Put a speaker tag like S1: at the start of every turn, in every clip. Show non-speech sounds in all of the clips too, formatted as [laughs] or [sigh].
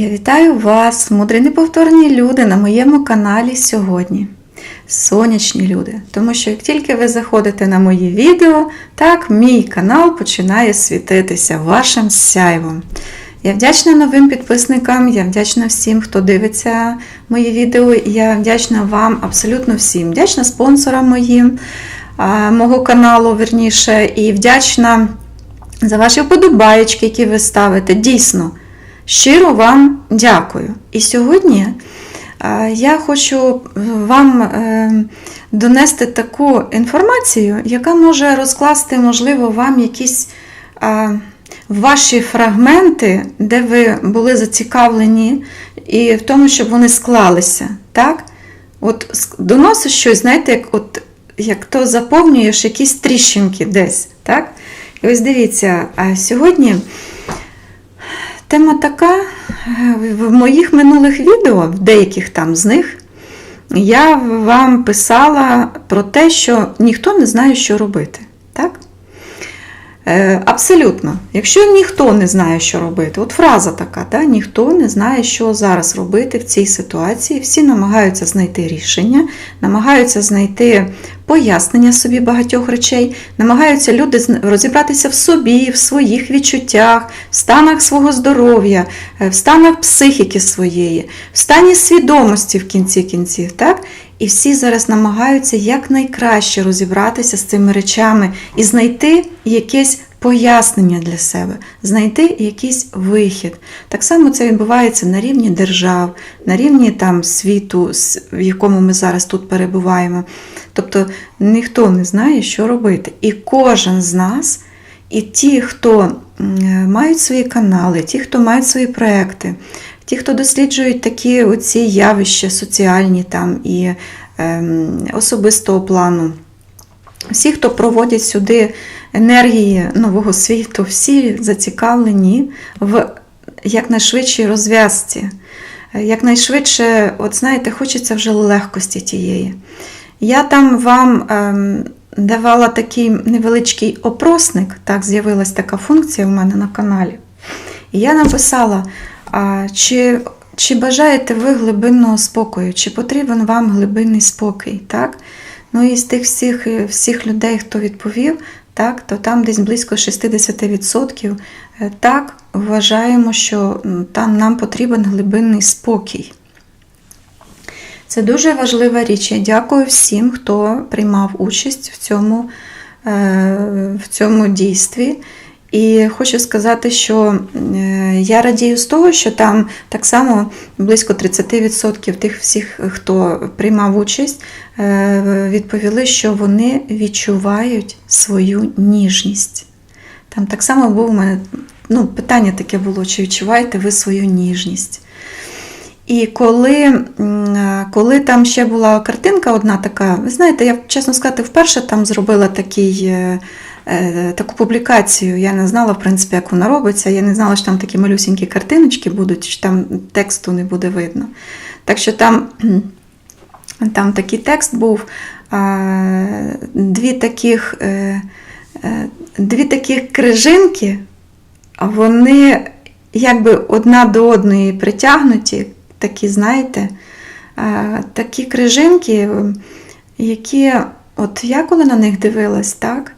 S1: Я вітаю вас, мудрі неповторні люди, на моєму каналі сьогодні. Сонячні люди. Тому що як тільки ви заходите на мої відео, так мій канал починає світитися вашим сяйвом. Я вдячна новим підписникам, я вдячна всім, хто дивиться мої відео. Я вдячна вам абсолютно всім. Вдячна спонсорам моїм, мого каналу, верніше, і вдячна за ваші вподобаєчки, які ви ставите. Дійсно, щиро вам дякую. І сьогодні е, я хочу вам е, донести таку інформацію, яка може розкласти, можливо, вам якісь е, ваші фрагменти, де ви були зацікавлені, і в тому, щоб вони склалися. Так? От доносиш щось, знаєте, як, от, як то заповнюєш якісь тріщинки десь. Так? І ось дивіться, сьогодні тема така, е, в моїх минулих відео, в деяких там з них, я вам писала про те, що ніхто не знає, що робити. Так? Е, Абсолютно. Якщо ніхто не знає, що робити, от фраза така, да? ніхто не знає, що зараз робити в цій ситуації, всі намагаються знайти рішення, намагаються знайти пояснення собі багатьох речей, намагаються люди розібратися в собі, в своїх відчуттях, в станах свого здоров'я, е, в станах психіки своєї, в стані свідомості в кінці кінців. Так? І всі зараз намагаються якнайкраще розібратися з цими речами і знайти якесь пояснення для себе, знайти якийсь вихід. Так само це відбувається на рівні держав, на рівні там світу, в якому ми зараз тут перебуваємо. Тобто ніхто не знає, що робити. І кожен з нас, і ті, хто мають свої канали, ті, хто мають свої проекти, ті, хто досліджують такі оці явища соціальні там і ем, особистого плану. Всі, хто проводять сюди енергії нового світу, всі зацікавлені в якнайшвидшій розв'язці. Якнайшвидше, от знаєте, хочеться вже легкості тієї. Я там вам ем, давала такий невеличкий опросник, так, з'явилась така функція в мене на каналі. І я написала, чи, чи бажаєте ви глибинного спокою, чи потрібен вам глибинний спокій. Так? Ну і з тих всіх, е, всіх людей, хто відповів, так, то там десь близько 60% е, так вважаємо, що там нам потрібен глибинний спокій. Це дуже важлива річ. Я дякую всім, хто приймав участь в цьому, е, в цьому дійстві. І хочу сказати, що е, я радію з того, що там так само близько 30% тих всіх, хто приймав участь, е, відповіли, що вони відчувають свою ніжність. Там так само було у мене ну, питання таке було: чи відчуваєте ви свою ніжність? І коли, е, коли там ще була картинка одна така, ви знаєте, я, чесно сказати, вперше там зробила такий, таку публікацію. Я не знала, в принципі, як вона робиться. Я не знала, що там такі малюсінькі картиночки будуть, що там тексту не буде видно. Так що там, [clears throat] там такий текст був, е, дві таких, е, е, дві таких крижинки, вони якби одна до одної притягнуті, такі, знаєте, е, такі крижинки, е, які, от я коли на них дивилась, так,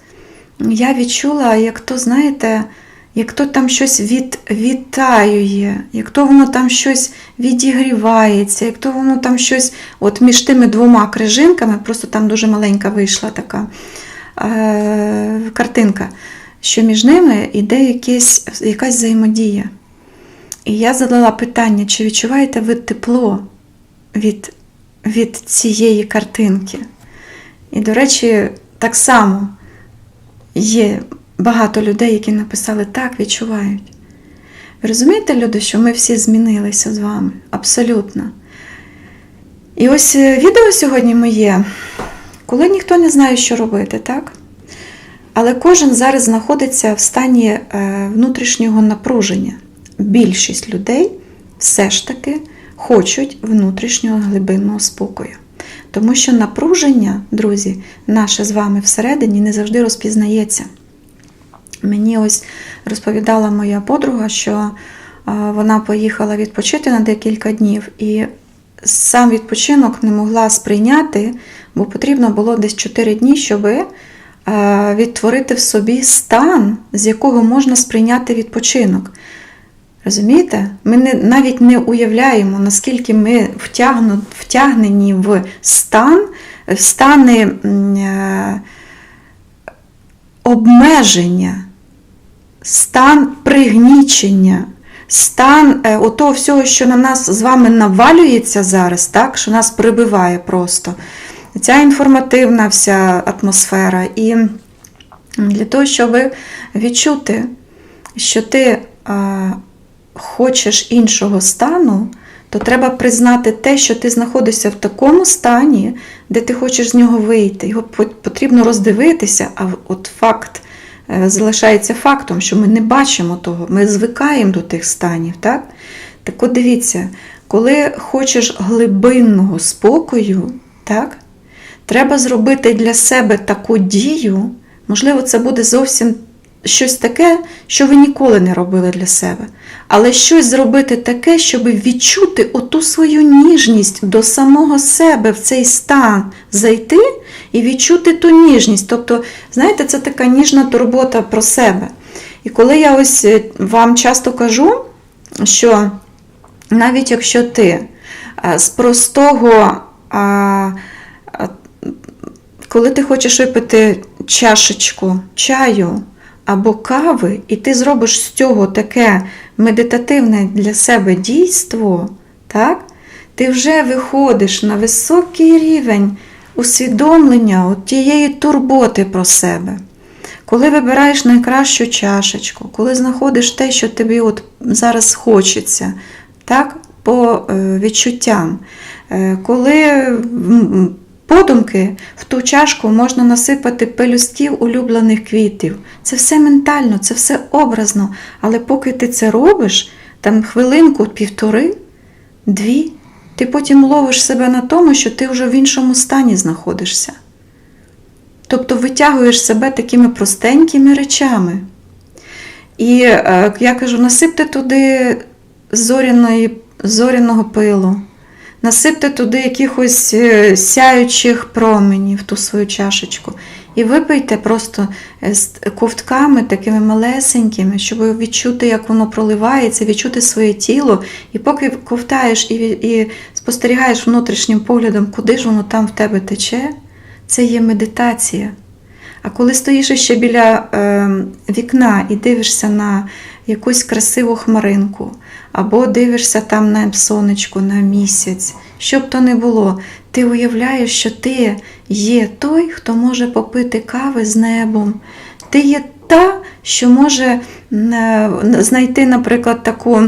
S1: я відчула, як то, знаєте, як то там щось від, відтаює, як то воно там щось відігрівається, як то воно там щось, от між тими двома крижинками, просто там дуже маленька вийшла така е, картинка, що між ними йде якесь, якась взаємодія. І я задала питання, чи відчуваєте ви тепло від, від цієї картинки? І, до речі, так само є багато людей, які написали так, відчувають. Ви розумієте, люди, що ми всі змінилися з вами? Абсолютно. І ось е, відео сьогодні моє, коли ніхто не знає, що робити, так? Але кожен зараз знаходиться в стані е, внутрішнього напруження. Більшість людей все ж таки хочуть внутрішнього глибинного спокою. Тому що напруження, друзі, наше з вами всередині не завжди розпізнається. Мені ось розповідала моя подруга, що вона поїхала відпочити на декілька днів і сам відпочинок не могла сприйняти, бо потрібно було десь 4 дні, щоб відтворити в собі стан, з якого можна сприйняти відпочинок. Розумієте? Ми не, навіть не уявляємо, наскільки ми втягну, втягнені в стан, в стани е, обмеження, стан пригнічення, стан е, отого всього, що на нас з вами навалюється зараз, так, що нас прибиває просто. Ця інформативна вся атмосфера. І для того, щоб відчути, що ти а, хочеш іншого стану, то треба признати те, що ти знаходишся в такому стані, де ти хочеш з нього вийти. Його потрібно роздивитися, а от факт е, залишається фактом, що ми не бачимо того, ми звикаємо до тих станів. Так, так от дивіться, коли хочеш глибинного спокою, так, треба зробити для себе таку дію, можливо, це буде зовсім щось таке, що ви ніколи не робили для себе. Але щось зробити таке, щоб відчути оту свою ніжність до самого себе в цей стан зайти і відчути ту ніжність. Тобто, знаєте, це така ніжна турбота про себе. І коли я ось е, вам часто кажу, що навіть якщо ти е, з простого, коли ти хочеш випити чашечку чаю або кави, і ти зробиш з цього таке медитативне для себе дійство, так? ти вже виходиш на високий рівень усвідомлення тієї турботи про себе. Коли вибираєш найкращу чашечку, коли знаходиш те, що тобі от зараз хочеться, так, по е, відчуттям, Е, коли подумки в ту чашку можна насипати пелюстків улюблених квітів. Це все ментально, це все образно. Але поки ти це робиш, там хвилинку, півтори, дві, ти потім ловиш себе на тому, що ти вже в іншому стані знаходишся. Тобто витягуєш себе такими простенькими речами. І е, я кажу, насипте туди зоряної, зоряного пилу, насипте туди якихось е, сяючих променів ту свою чашечку. І випийте просто е, з ковтками такими малесенькими, щоб відчути, як воно проливається, відчути своє тіло. І поки ковтаєш і, і спостерігаєш внутрішнім поглядом, куди ж воно там в тебе тече, це є медитація. А коли стоїш ще біля е, вікна і дивишся на якусь красиву хмаринку, або дивишся там на сонечко, на місяць, що б то не було, ти уявляєш, що ти є той, хто може попити кави з небом. Ти є та, що може е, знайти, наприклад, таку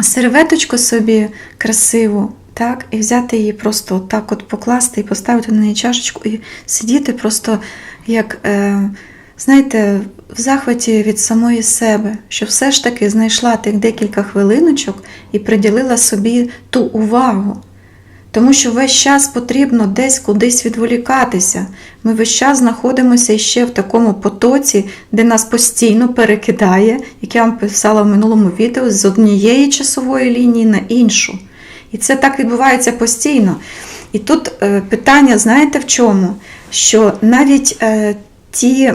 S1: серветочку собі красиву, так, і взяти її просто так от покласти і поставити на неї чашечку, і сидіти просто як, е, знаєте, в захваті від самої себе, що все ж таки знайшла тих декілька хвилиночок і приділила собі ту увагу. Тому що весь час потрібно десь кудись відволікатися. Ми весь час знаходимося ще в такому потоці, де нас постійно перекидає, як я вам писала в минулому відео, з однієї часової лінії на іншу. І це так відбувається постійно. І тут е, питання, знаєте в чому? Що навіть е, ті,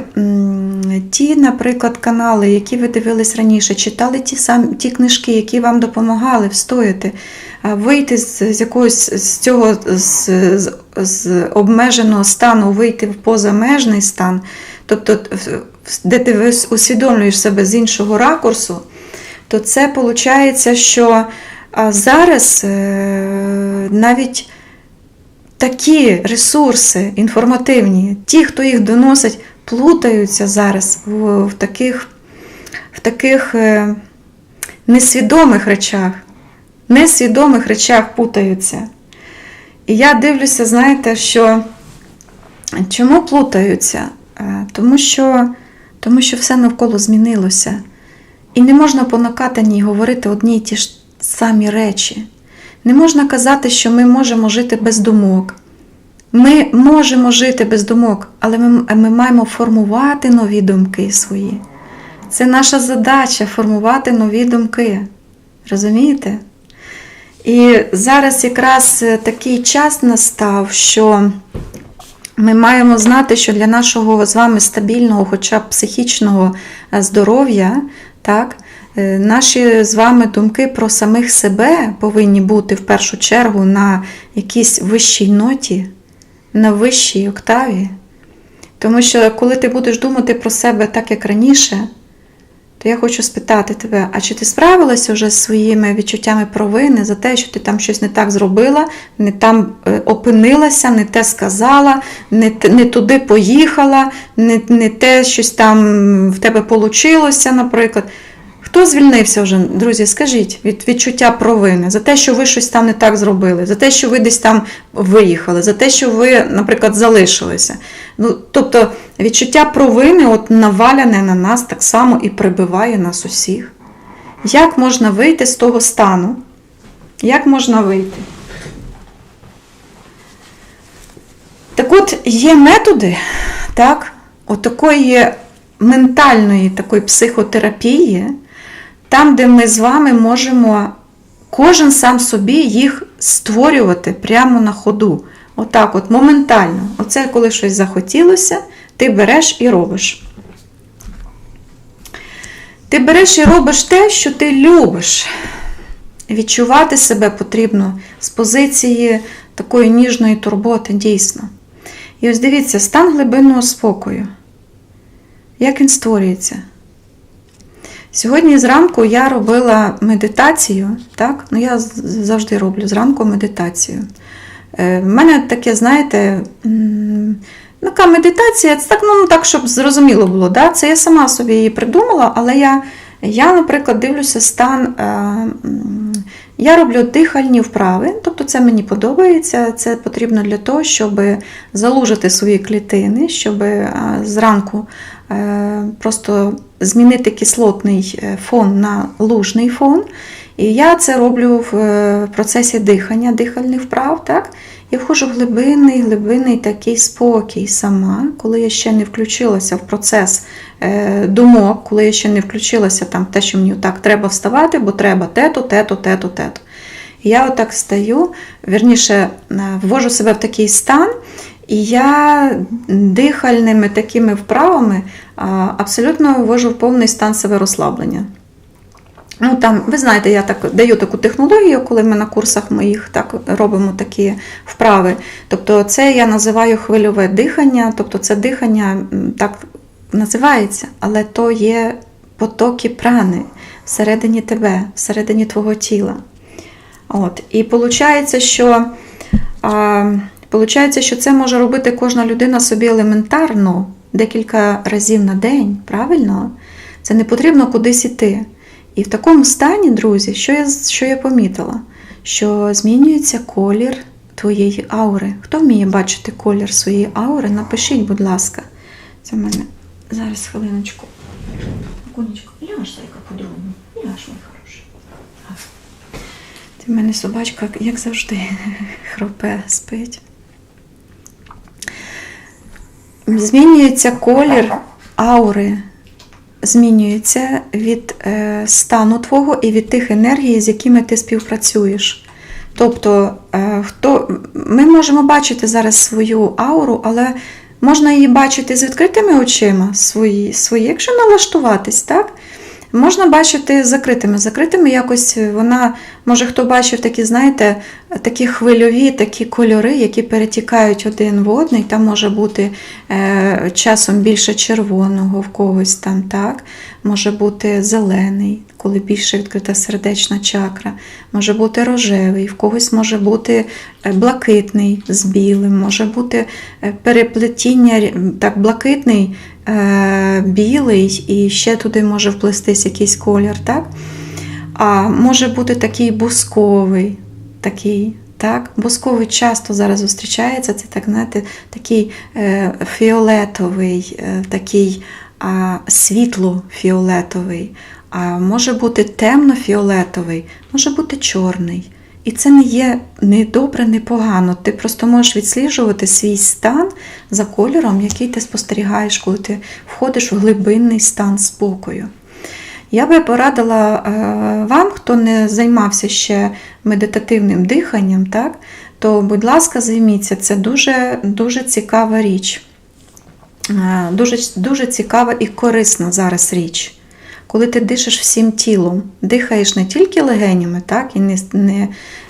S1: ті, наприклад, канали, які ви дивились раніше, читали ті самі ті книжки, які вам допомагали встояти, вийти з, з якогось з цього з, з, з обмеженого стану, вийти в позамежний стан, тобто, де ти усвідомлюєш себе з іншого ракурсу, то це виходить, що зараз е, навіть такі ресурси інформативні, ті, хто їх доносить, плутаються зараз в, в таких, в таких е, несвідомих речах. Несвідомих речах путаються. І я дивлюся, знаєте, що чому плутаються? Е, Тому що, тому що все навколо змінилося. І не можна по накатаній говорити одні й ті ж самі речі. Не можна казати, що ми можемо жити без думок. Ми можемо жити без думок, але ми, ми маємо формувати нові думки свої. Це наша задача формувати нові думки. Розумієте? І зараз якраз е, такий час настав, що ми маємо знати, що для нашого з вами стабільного, хоча б психічного е, здоров'я, так, наші з вами думки про самих себе повинні бути в першу чергу на якійсь вищій ноті, на вищій октаві. Тому що коли ти будеш думати про себе так, як раніше, то я хочу спитати тебе, а чи ти справилася вже з своїми відчуттями провини за те, що ти там щось не так зробила, не там е, опинилася, не те сказала, не, не туди поїхала, не, не те щось там в тебе получилося, наприклад. Хто звільнився вже, друзі, скажіть, від відчуття провини за те, що ви щось там не так зробили, за те, що ви десь там виїхали, за те, що ви, наприклад, залишилися. Ну, тобто відчуття провини от наваляне на нас так само і прибиває нас усіх. Як можна вийти з того стану? Як можна вийти? Так от є методи, так, от такої ментальної такої психотерапії, там, де ми з вами можемо кожен сам собі їх створювати прямо на ходу. Отак, от моментально. Оце коли щось захотілося, ти береш і робиш. Ти береш і робиш те, що ти любиш. Відчувати себе потрібно з позиції такої ніжної турботи, дійсно. І ось дивіться, стан глибинного спокою. Як він створюється? Сьогодні зранку я робила медитацію, так? Ну, я завжди роблю зранку медитацію. Е, В мене таке, знаєте, ну, така медитація, це так, ну, так, щоб зрозуміло було. Да? Це я сама собі її придумала, але я, я наприклад, дивлюся стан. е, Я роблю дихальні вправи, тобто це мені подобається. Це потрібно для того, щоб залужити свої клітини, щоб е, зранку е, просто змінити кислотний е, фон на лужний фон. І я це роблю в е, процесі дихання, дихальних вправ. Так? Я входжу в глибинний, глибинний такий спокій сама, коли я ще не включилася в процес е, думок, коли я ще не включилася там те, що мені так треба вставати, бо треба тето, тето, тето, я отак стаю, верніше, е, ввожу себе в такий стан, і я дихальними такими вправами абсолютно ввожу в повний стан себе розслаблення. Ну, там, ви знаєте, я так даю таку технологію, коли ми на курсах моїх так робимо такі вправи. Тобто, це я називаю хвильове дихання, тобто це дихання так називається, але то є потоки прани всередині тебе, всередині твого тіла. От. І виходить, що, а, получається, що це може робити кожна людина собі елементарно декілька разів на день, правильно? Це не потрібно кудись іти. І в такому стані, друзі, що я, що я помітила? Що змінюється колір твоєї аури. Хто вміє бачити колір своєї аури? Напишіть, будь ласка. Це в мене зараз хвилиночку. Конечко, ляж, зайка, по-другому. Ляж, мій хороший. Це в мене собачка, як завжди, [laughs] хропе, спить. Змінюється колір аури змінюється від е, стану твого і від тих енергій, з якими ти співпрацюєш. Тобто, е, хто, ми можемо бачити зараз свою ауру, але можна її бачити з відкритими очима, свої, свої якщо налаштуватись, так? Можна бачити закритими. Закритими якось вона, може, хто бачив такі, знаєте, такі хвильові такі кольори, які перетікають один в одний. Там може бути е, часом більше червоного в когось там, так? Може бути зелений, коли більше відкрита сердечна чакра, може бути рожевий, в когось може бути е, блакитний з білим, може бути е, переплетіння так, блакитний е, білий, і ще туди може вплестись якийсь колір, так? А може бути такий бусковий, такий, так? Бусковий часто зараз зустрічається, це так, знаєте, такий е, фіолетовий, е, такий а, світло-фіолетовий, а може бути темно-фіолетовий, може бути чорний. І це не є не добре, не погано. Ти просто можеш відсліджувати свій стан за кольором, який ти спостерігаєш, коли ти входиш в глибинний стан спокою. Я би порадила е, вам, хто не займався ще медитативним диханням, так, то, будь ласка, займіться. Це дуже, дуже цікава річ. Е, Дуже, дуже цікава і корисна зараз річ. Коли ти дишиш всім тілом, дихаєш не тільки легенями, так, і не, не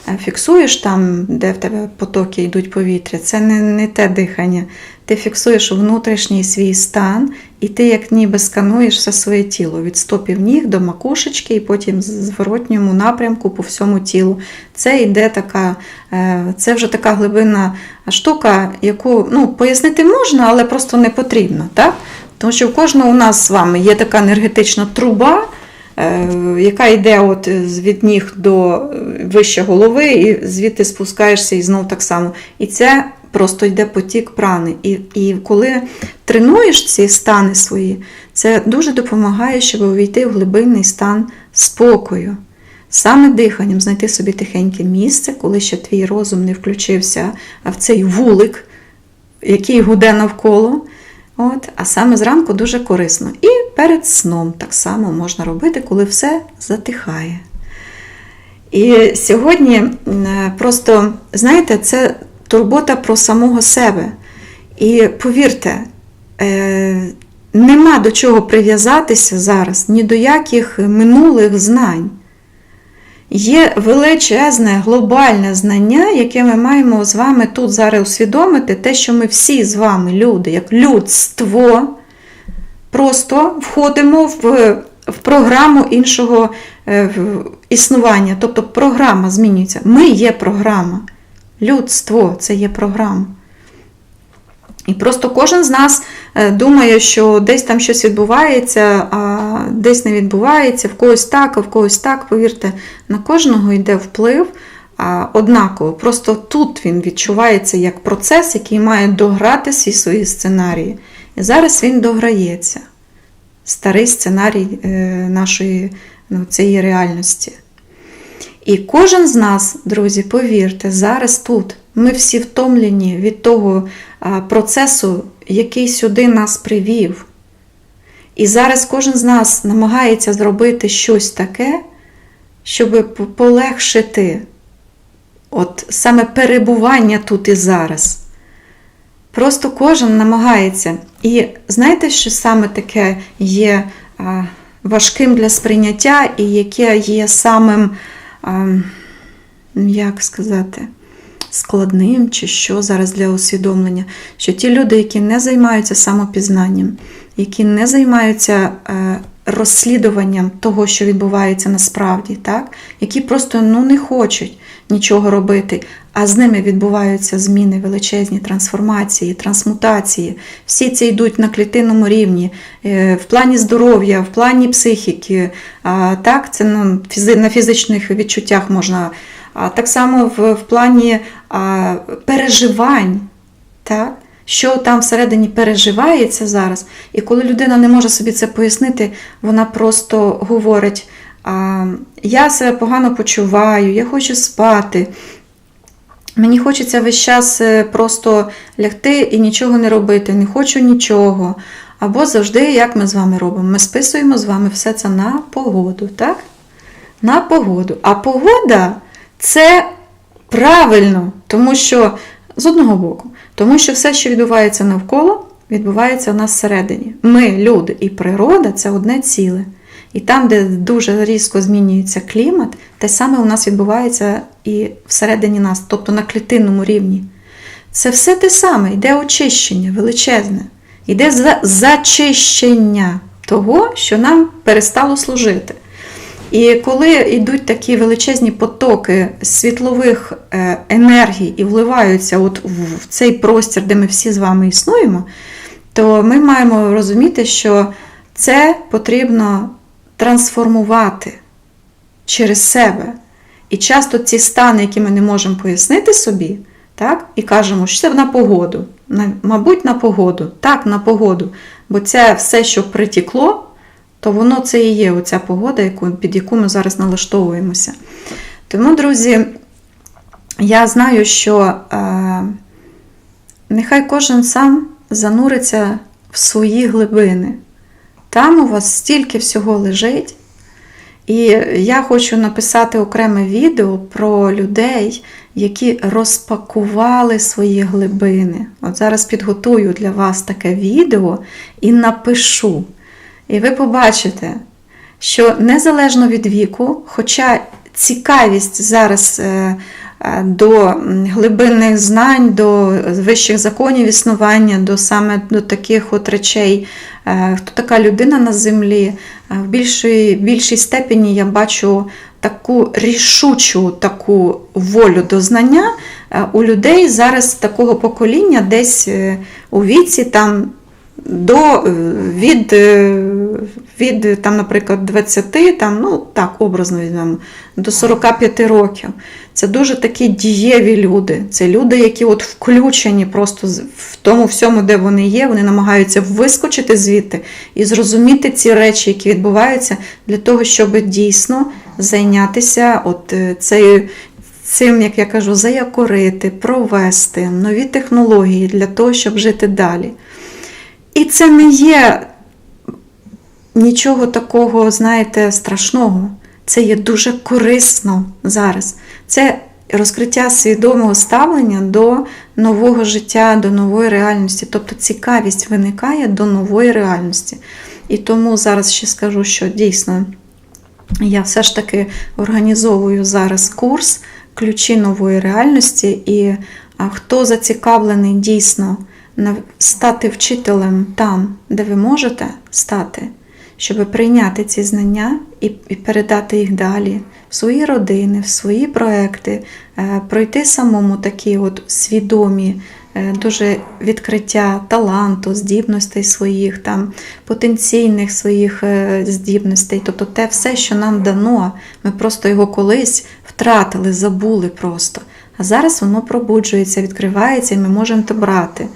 S1: е, фіксуєш там, де в тебе потоки йдуть повітря, це не, не те дихання. Ти фіксуєш внутрішній свій стан, і ти як ніби скануєш все своє тіло від стопів ніг до макушечки, і потім в зворотньому напрямку по всьому тілу. Це йде така, е, це вже така глибинна штука, яку ну, пояснити можна, але просто не потрібно. Так? Тому що в кожного у нас з вами є така енергетична труба, е, яка йде от від ніг до е, вище голови, і звідти спускаєшся і знов так само. І це просто йде потік прани. І, і коли тренуєш ці стани свої, це дуже допомагає, щоб увійти в глибинний стан спокою. Саме диханням знайти собі тихеньке місце, коли ще твій розум не включився в цей вулик, який гуде навколо. От, а саме зранку дуже корисно. І перед сном так само можна робити, коли все затихає. І сьогодні е, просто, знаєте, це турбота про самого себе. І повірте, е, нема до чого прив'язатися зараз, ні до яких минулих знань. Є величезне глобальне знання, яке ми маємо з вами тут зараз усвідомити, те, що ми всі з вами, люди, як людство, просто входимо в, в програму іншого е, існування. Тобто програма змінюється. Ми є програма. Людство це є програма. І просто кожен з нас е, думає, що десь там щось відбувається, а десь не відбувається, в когось так, а в когось так. Повірте, на кожного йде вплив однаково. Просто тут він відчувається як процес, який має дограти всі свої сценарії. І зараз він дограється. Старий сценарій е, нашої ну, цієї реальності. І кожен з нас, друзі, повірте, зараз тут ми всі втомлені від того процесу, який сюди нас привів. І зараз кожен з нас намагається зробити щось таке, щоб полегшити от саме перебування тут і зараз. Просто кожен намагається. І знаєте, що саме таке є важким для сприйняття, і яке є самим, як сказати, складним чи що зараз для усвідомлення, що ті люди, які не займаються самопізнанням, які не займаються е, розслідуванням того, що відбувається насправді, так? які просто ну, не хочуть нічого робити, а з ними відбуваються зміни, величезні трансформації, трансмутації. Всі ці йдуть на клітинному рівні, е, в плані здоров'я, в плані психіки. Так, це ну, на фізичних відчуттях можна. Так само в, плані переживань, так? що там всередині переживається зараз. І коли людина не може собі це пояснити, вона просто говорить: я себе погано почуваю, я хочу спати. Мені хочеться весь час е, просто лягти і нічого не робити, не хочу нічого. Або завжди, як ми з вами робимо, ми списуємо з вами все це на погоду, так? На погоду. А погода це правильно, тому що з одного боку, тому що все, що відбувається навколо, відбувається у нас всередині. Ми, люди і природа це одне ціле. І там, де дуже різко змінюється клімат, те саме у нас відбувається і всередині нас, тобто на клітинному рівні. Це все те саме, йде очищення величезне, йде за- зачищення того, що нам перестало служити. І коли йдуть такі величезні потоки світлових е, енергій і вливаються от в цей простір, де ми всі з вами існуємо, то ми маємо розуміти, що це потрібно трансформувати через себе. І часто ці стани, які ми не можемо пояснити собі, так, і кажемо, що це на погоду. На, мабуть, на погоду. Так, на погоду. Бо це все, що притікло, то воно це і є оця погода, яку, під яку ми зараз налаштовуємося. Тому, друзі, я знаю, що е, нехай кожен сам зануриться в свої глибини. Там у вас стільки всього лежить, І я хочу написати окреме відео про людей, які розпакували свої глибини. От зараз підготую для вас таке відео і напишу. І ви побачите, що незалежно від віку, хоча цікавість зараз е, е, до глибинних знань, до вищих законів існування, до саме до таких от речей, хто така людина на землі, е, в більшій, більшій степені я бачу таку рішучу таку волю до знання е, у людей зараз такого покоління, десь е, у віці там до е, від, е, від там, наприклад, 20, там, ну так, образно візьмемо, до 45 років. Це дуже такі дієві люди. Це люди, які от включені просто в тому всьому, де вони є. Вони намагаються вискочити звідти і зрозуміти ці речі, які відбуваються, для того, щоб дійсно зайнятися от е, цією. Цим, як я кажу, заякорити, провести нові технології для того, щоб жити далі. І це не є нічого такого, знаєте, страшного. Це є дуже корисно зараз. Це розкриття свідомого ставлення до нового життя, до нової реальності. Тобто цікавість виникає до нової реальності. І тому зараз ще скажу, що дійсно я все ж таки організовую зараз курс ключі нової реальності, і хто зацікавлений дійсно стати вчителем там, де ви можете стати, щоб прийняти ці знання і, і передати їх далі в свої родини, в свої проекти, е, пройти самому такі от свідомі. е, Дуже відкриття таланту, здібностей своїх, там, потенційних своїх е, здібностей, тобто те все, що нам дано, ми просто його колись втратили, забули просто. А зараз воно пробуджується, відкривається, і ми можемо то брати.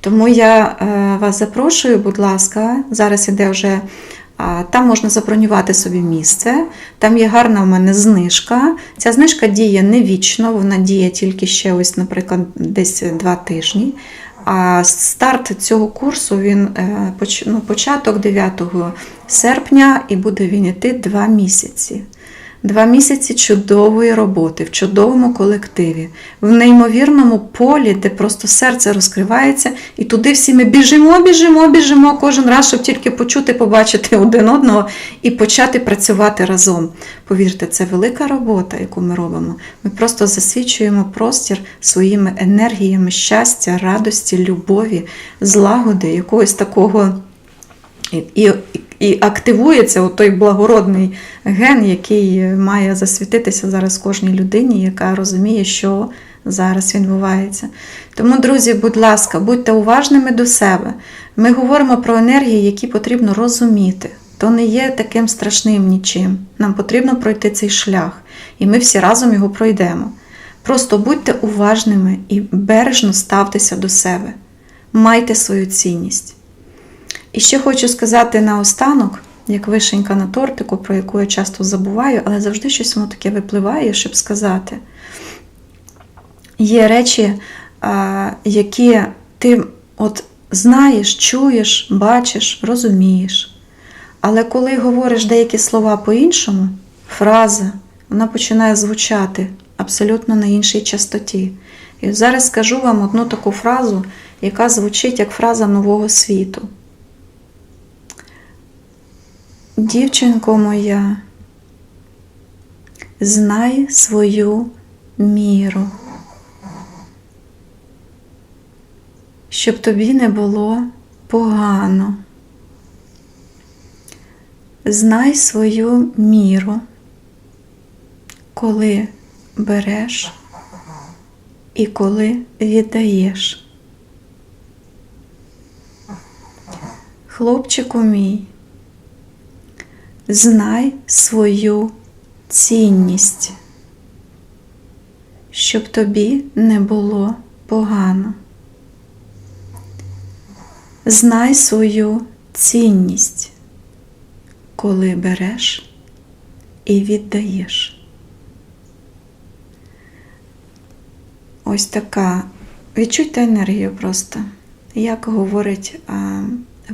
S1: Тому я вас запрошую, будь ласка, зараз іде вже. Там можна забронювати собі місце, там є гарна в мене знижка. Ця знижка діє не вічно, вона діє тільки ще, ось, наприклад, десь два тижні. А старт цього курсу він е, ну, початок 9 серпня і буде він іти два місяці. Два місяці чудової роботи в чудовому колективі, в неймовірному полі, де просто серце розкривається, і туди всі ми біжимо, біжимо, біжимо кожен раз, щоб тільки почути, побачити один одного і почати працювати разом. Повірте, це велика робота, яку ми робимо. Ми просто засвічуємо простір своїми енергіями щастя, радості, любові, злагоди, якогось такого. І, і, активується той благородний ген, який має засвітитися зараз кожній людині, яка розуміє, що зараз відбувається. Тому, друзі, будь ласка, будьте уважними до себе. Ми говоримо про енергії, які потрібно розуміти. То не є таким страшним нічим. Нам потрібно пройти цей шлях, і ми всі разом його пройдемо. Просто будьте уважними і бережно ставтеся до себе. Майте свою цінність. І ще хочу сказати наостанок, як вишенька на тортику, про яку я часто забуваю, але завжди щось воно таке випливає, щоб сказати. Є речі, які ти от знаєш, чуєш, бачиш, розумієш. Але коли говориш деякі слова по-іншому, фраза, вона починає звучати абсолютно на іншій частоті. І зараз скажу вам одну таку фразу, яка звучить як фраза нового світу. Дівчинко моя, знай свою міру, щоб тобі не було погано. Знай свою міру, коли береш і коли віддаєш. Хлопчику мій, знай свою цінність, щоб тобі не було погано. Знай свою цінність, коли береш і віддаєш. Ось така. Відчуйте енергію просто, як говорить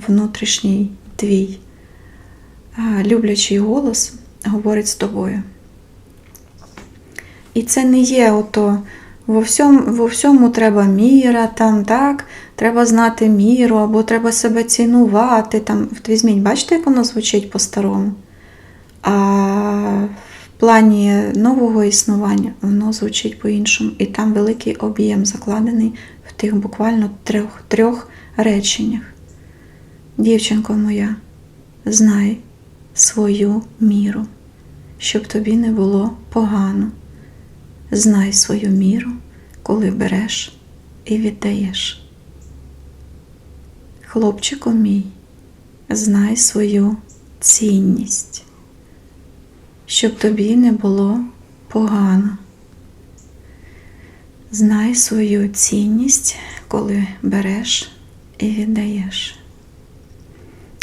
S1: внутрішній твій люблячий голос, говорить з тобою. І це не є ото во всьому, во всьому треба міра, там, так, треба знати міру, або треба себе цінувати. Там. От Візьміть, бачите, як воно звучить по-старому? А в плані нового існування воно звучить по-іншому. І там великий об'єм закладений в тих буквально трьох, трьох реченнях. Дівчинко моя, знай свою міру, щоб тобі не було погано. Знай свою міру, коли береш і віддаєш. Хлопчику мій, знай свою цінність, щоб тобі не було погано. Знай свою цінність, коли береш і віддаєш.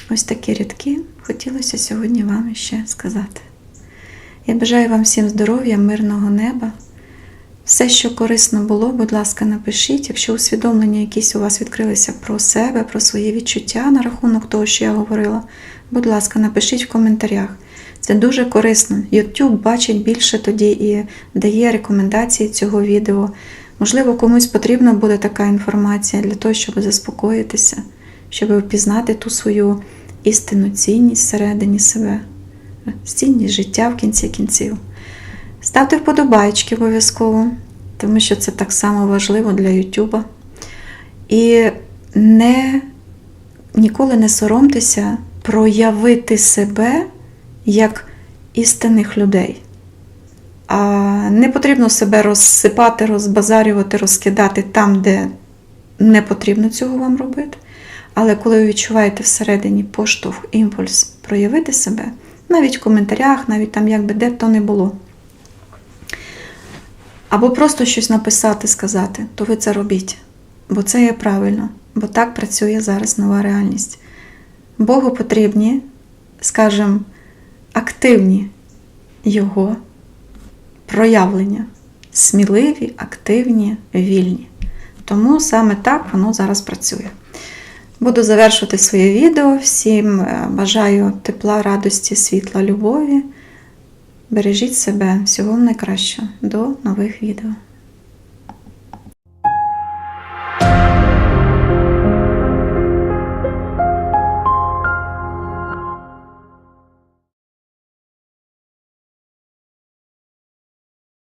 S1: Ось такі рядки хотілося сьогодні вам ще сказати. Я бажаю вам всім здоров'я, мирного неба. Все, що корисно було, будь ласка, напишіть. Якщо усвідомлення якісь у вас відкрилися про себе, про свої відчуття на рахунок того, що я говорила, будь ласка, напишіть в коментарях. Це дуже корисно. YouTube бачить більше тоді і дає рекомендації цього відео. Можливо, комусь потрібна буде така інформація для того, щоб заспокоїтися, щоб впізнати ту свою істинну цінність всередині себе, цінність життя в кінці кінців. Ставте вподобайки обов'язково, тому що це так само важливо для Ютуба. І не, ніколи не соромтеся проявити себе як істинних людей. А не потрібно себе розсипати, розбазарювати, розкидати там, де не потрібно цього вам робити. Але коли ви відчуваєте всередині поштовх, імпульс проявити себе, навіть в коментарях, навіть там як би де то не було. Або просто щось написати, сказати, то ви це робіть. Бо це є правильно, бо так працює зараз нова реальність. Богу потрібні, скажімо, активні Його проявлення. Сміливі, активні, вільні. Тому саме так воно зараз працює. Буду завершувати своє відео. Всім е, бажаю тепла, радості, світла, любові. Бережіть себе, всього найкращого. До нових відео.